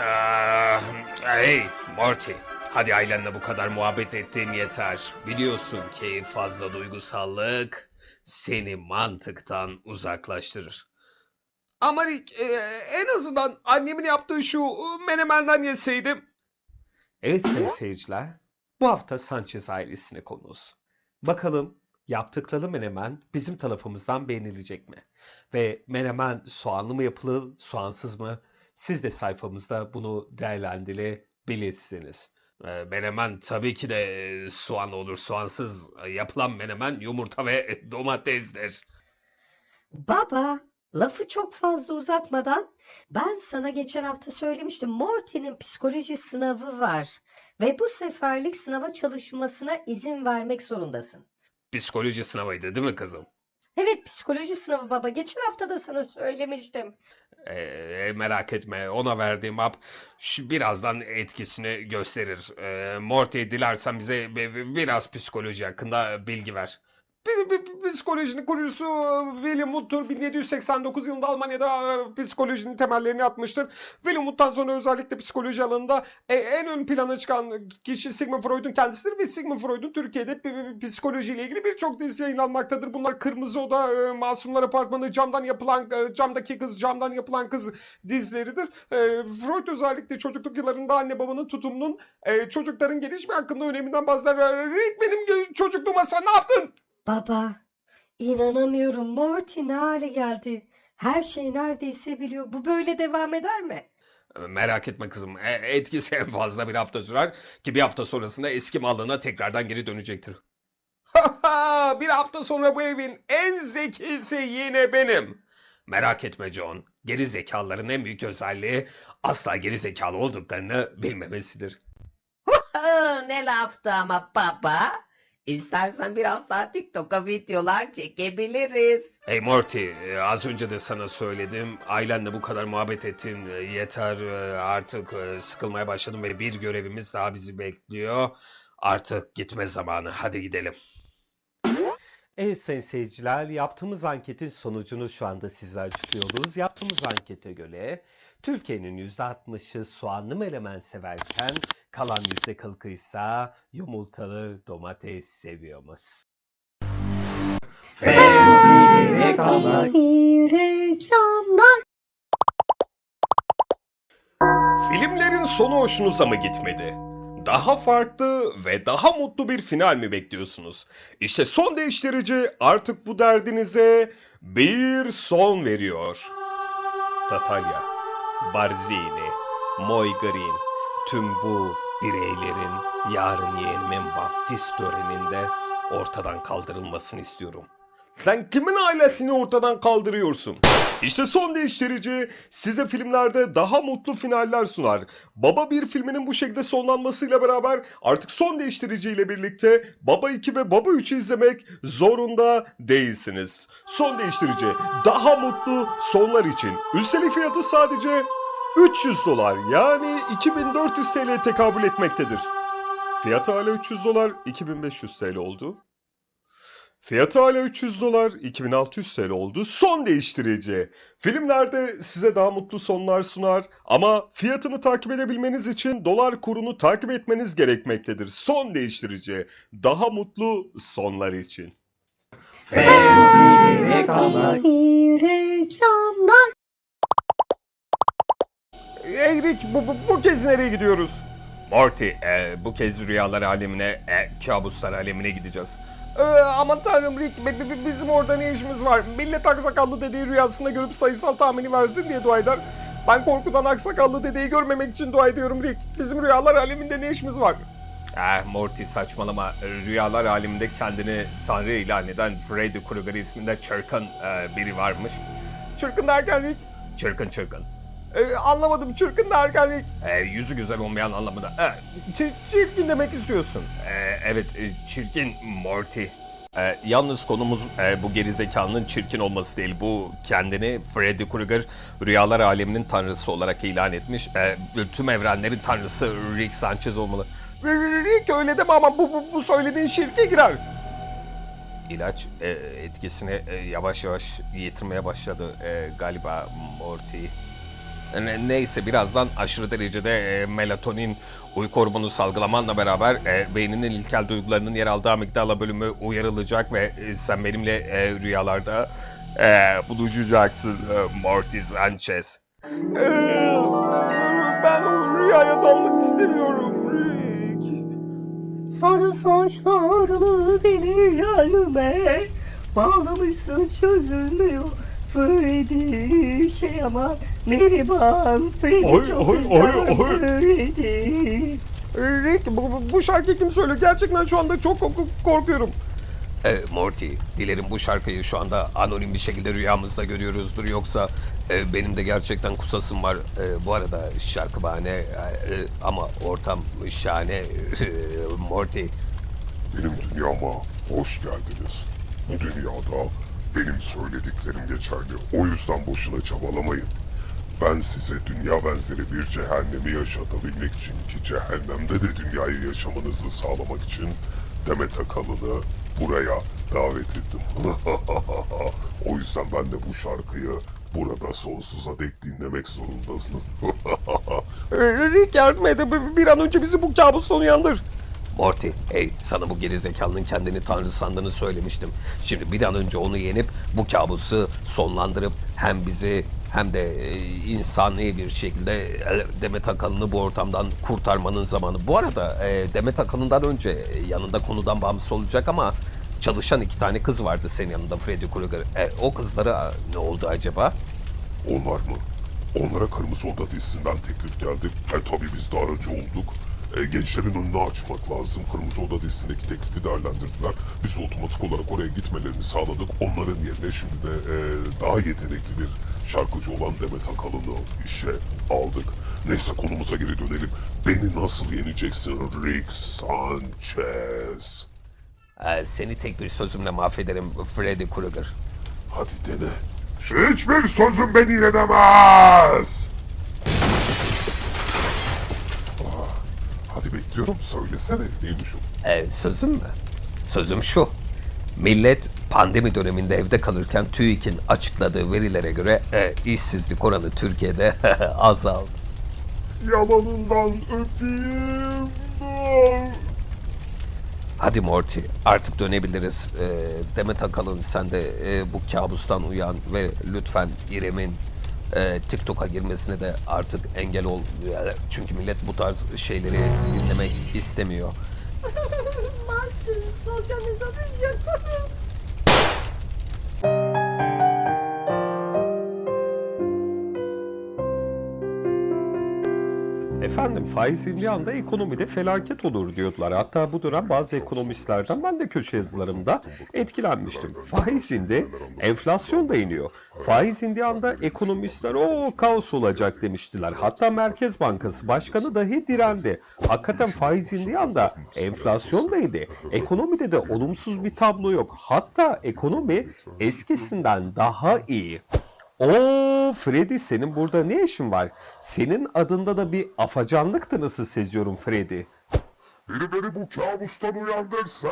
Ah, hey Morty. Hadi ailenle bu kadar muhabbet ettiğin yeter. Biliyorsun ki fazla duygusallık seni mantıktan uzaklaştırır. Ama Rick, e, en azından annemin yaptığı şu e, menemenden yeseydim. Evet sayın seyirciler. Bu hafta Sanchez ailesine konumuz. Bakalım yaptıkları menemen bizim tarafımızdan beğenilecek mi? Ve menemen soğanlı mı yapılır, soğansız mı? Siz de sayfamızda bunu değerlendirebilirsiniz. Ee, Menemen tabii ki de e, soğan olur. Soğansız e, yapılan menemen yumurta ve domatesdir. Baba, lafı çok fazla uzatmadan ben sana geçen hafta söylemiştim Morty'nin psikoloji sınavı var ve bu seferlik sınava çalışmasına izin vermek zorundasın. Psikoloji sınavıydı değil mi kızım? Evet, psikoloji sınavı baba. Geçen hafta da sana söylemiştim. Ee, merak etme ona verdiğim hap birazdan etkisini gösterir. Ee, Morty dilersen bize bi- bi- biraz psikoloji hakkında bilgi ver. Psikolojinin kurucusu e, William Wood'tur. 1789 yılında Almanya'da e, psikolojinin temellerini atmıştır. William Wood'dan sonra özellikle psikoloji alanında e, en ön plana çıkan kişi Sigmund Freud'un kendisidir ve Sigmund Freud'un Türkiye'de psikolojiyle ilgili birçok dizisi yayınlanmaktadır. Bunlar Kırmızı Oda, Masumlar Apartmanı, Camdan yapılan Camdaki Kız, Camdan yapılan Kız dizileridir. Freud özellikle çocukluk yıllarında anne babanın tutumunun çocukların gelişimi hakkında öneminden bahseder. Rick benim çocukluğuma sen ne yaptın? Baba, inanamıyorum. Morty ne hale geldi? Her şeyi neredeyse biliyor. Bu böyle devam eder mi? Merak etme kızım. E, Etkisi en fazla bir hafta sürer ki bir hafta sonrasında eski mallığına tekrardan geri dönecektir. bir hafta sonra bu evin en zekisi yine benim. Merak etme John. Geri zekalıların en büyük özelliği asla geri zekalı olduklarını bilmemesidir. Ne laftı ama baba. İstersen biraz daha TikTok'a videolar çekebiliriz. Hey Morty, e, az önce de sana söyledim. Ailenle bu kadar muhabbet ettin. E, Yeter e, artık e, sıkılmaya başladım ve bir görevimiz daha bizi bekliyor. Artık gitme zamanı. Hadi gidelim. Evet sayın seyirciler, yaptığımız anketin sonucunu şu anda sizler açıklıyoruz. Yaptığımız ankete göre Türkiye'nin %60'ı soğanlı menemen severken kalan %40'ı ise yumurtalı domates seviyormuş. Reklamlar. Filmlerin sonu hoşunuza mı gitmedi? Daha farklı ve daha mutlu bir final mi bekliyorsunuz? İşte son değiştirici artık bu derdinize bir son veriyor. Tatalya, Barzini, Moigrin, tüm bu bireylerin yarın yeğenimin vaftiz töreninde ortadan kaldırılmasını istiyorum. Sen kimin ailesini ortadan kaldırıyorsun? İşte son değiştirici size filmlerde daha mutlu finaller sunar. Baba bir filminin bu şekilde sonlanmasıyla beraber artık son değiştirici ile birlikte Baba 2 ve Baba 3'ü izlemek zorunda değilsiniz. Son değiştirici daha mutlu sonlar için. Üstelik fiyatı sadece 300 dolar yani 2400 TL'ye tekabül etmektedir. Fiyatı hala 300 dolar 2500 TL oldu. Fiyatı hala 300 dolar, 2600 TL oldu. Son değiştirici. Filmlerde size daha mutlu sonlar sunar ama fiyatını takip edebilmeniz için dolar kurunu takip etmeniz gerekmektedir. Son değiştirici. Daha mutlu sonlar için. Reklamlar. Erik bu, bu, bu kez nereye gidiyoruz? Morty, e, bu kez rüyalar alemine, e, kabuslar alemine gideceğiz. Ee, aman tanrım Rick, bi- bi- bizim orada ne işimiz var? Millet aksakallı dedeyi rüyasında görüp sayısal tahmini versin diye dua eder. Ben korkudan aksakallı dedeyi görmemek için dua ediyorum Rick. Bizim rüyalar aleminde ne işimiz var? Ah Morty saçmalama. Rüyalar aleminde kendini tanrı ilan eden Freddy Krueger isminde çırkın e, biri varmış. Çırkın derken Rick? Çırkın çırkın. Ee, anlamadım çırkın derken Rick. Ee, yüzü güzel olmayan anlamında. Ee, çi- çirkin demek istiyorsun. Ee, evet e, çirkin Morty. Ee, yalnız konumuz e, bu gerizekalının çirkin olması değil. Bu kendini Freddy Krueger rüyalar aleminin tanrısı olarak ilan etmiş. Ee, tüm evrenlerin tanrısı Rick Sanchez olmalı. Rick öyle deme ama bu, bu, bu söylediğin şirke girer. İlaç e, etkisini e, yavaş yavaş yitirmeye başladı e, galiba Morty. Ne- neyse birazdan aşırı derecede e, melatonin uyku hormonu salgılamanla beraber e, beyninin ilkel duygularının yer aldığı amigdala bölümü uyarılacak ve e, sen benimle e, rüyalarda e, buluşacaksın e, Morty Sanchez. E, ben o rüyaya dalmak istemiyorum Rick. Sarı saçlarını beni gelme Bağlamışsın çözülmüyor Freddy şey ama Meriban Freddy Oy, çok oy. Freddy Rick bu, bu- bu şarkı kim söylüyor? Gerçekten şu anda çok korku- korkuyorum. E, Morty, dilerim bu şarkıyı şu anda anonim bir şekilde rüyamızda görüyoruzdur. Yoksa e, benim de gerçekten kusasım var. E, bu arada şarkı bahane e, e, ama ortam şahane. E, Morty, Benim dünyama hoş geldiniz. Bu dünyada benim söylediklerim geçerli. O yüzden boşuna çabalamayın. Ben size dünya benzeri bir cehennemi yaşatabilmek için ki cehennemde de dünyayı yaşamanızı sağlamak için Demet Akalın'ı buraya davet ettim. o yüzden ben de bu şarkıyı burada sonsuza dek dinlemek zorundasınız. Rick yardım et. Bir- Bir an önce bizi bu kabustan uyandır. Morty, hey sana bu gerizekalının kendini tanrı sandığını söylemiştim. Şimdi bir an önce onu yenip bu kabusu sonlandırıp hem bizi hem de e, insani bir şekilde e, Demet Akalın'ı bu ortamdan kurtarmanın zamanı. Bu arada e, Demet Akalın'dan önce yanında konudan bağımsız olacak ama çalışan iki tane kız vardı senin yanında Freddy Krueger. E, o kızlara ne oldu acaba? Onlar mı? Onlara Kırmızı Oda dizisinden teklif geldi. E tabi biz de aracı olduk. E, gençlerin önünü açmak lazım. Kırmızı Oda dizisindeki teklifi değerlendirdiler. Biz otomatik olarak oraya gitmelerini sağladık. Onların yerine şimdi de e, daha yetenekli bir şarkıcı olan Demet Akalın'ı işe aldık. Neyse konumuza geri dönelim. Beni nasıl yeneceksin Rick Sanchez? E, seni tek bir sözümle mahvederim Freddy Krueger. Hadi dene. Hiçbir sözüm beni yenemez. Ah, Hadi bekliyorum söylesene neymiş o? E, sözüm mü? Sözüm şu. Millet pandemi döneminde evde kalırken TÜİK'in açıkladığı verilere göre e, işsizlik oranı Türkiye'de azaldı. Yalanından öpeyim. Hadi Morty artık dönebiliriz. E, Demet Akalın sen de e, bu kabustan uyan ve lütfen İrem'in e, TikTok'a girmesine de artık engel ol. E, Çünkü millet bu tarz şeyleri dinlemek istemiyor. Efendim faiz indiği anda ekonomide felaket olur diyordular. Hatta bu dönem bazı ekonomistlerden ben de köşe yazılarımda etkilenmiştim. Faiz indi, enflasyon da iniyor. Faiz indiği anda ekonomistler o kaos olacak demiştiler. Hatta Merkez Bankası Başkanı dahi direndi. Hakikaten faiz indiği anda enflasyon da indi. Ekonomide de olumsuz bir tablo yok. Hatta ekonomi eskisinden daha iyi. Oo Freddy senin burada ne işin var? Senin adında da bir afacanlık tınısı seziyorum Freddy. Biri beni bu kabustan uyandırsın.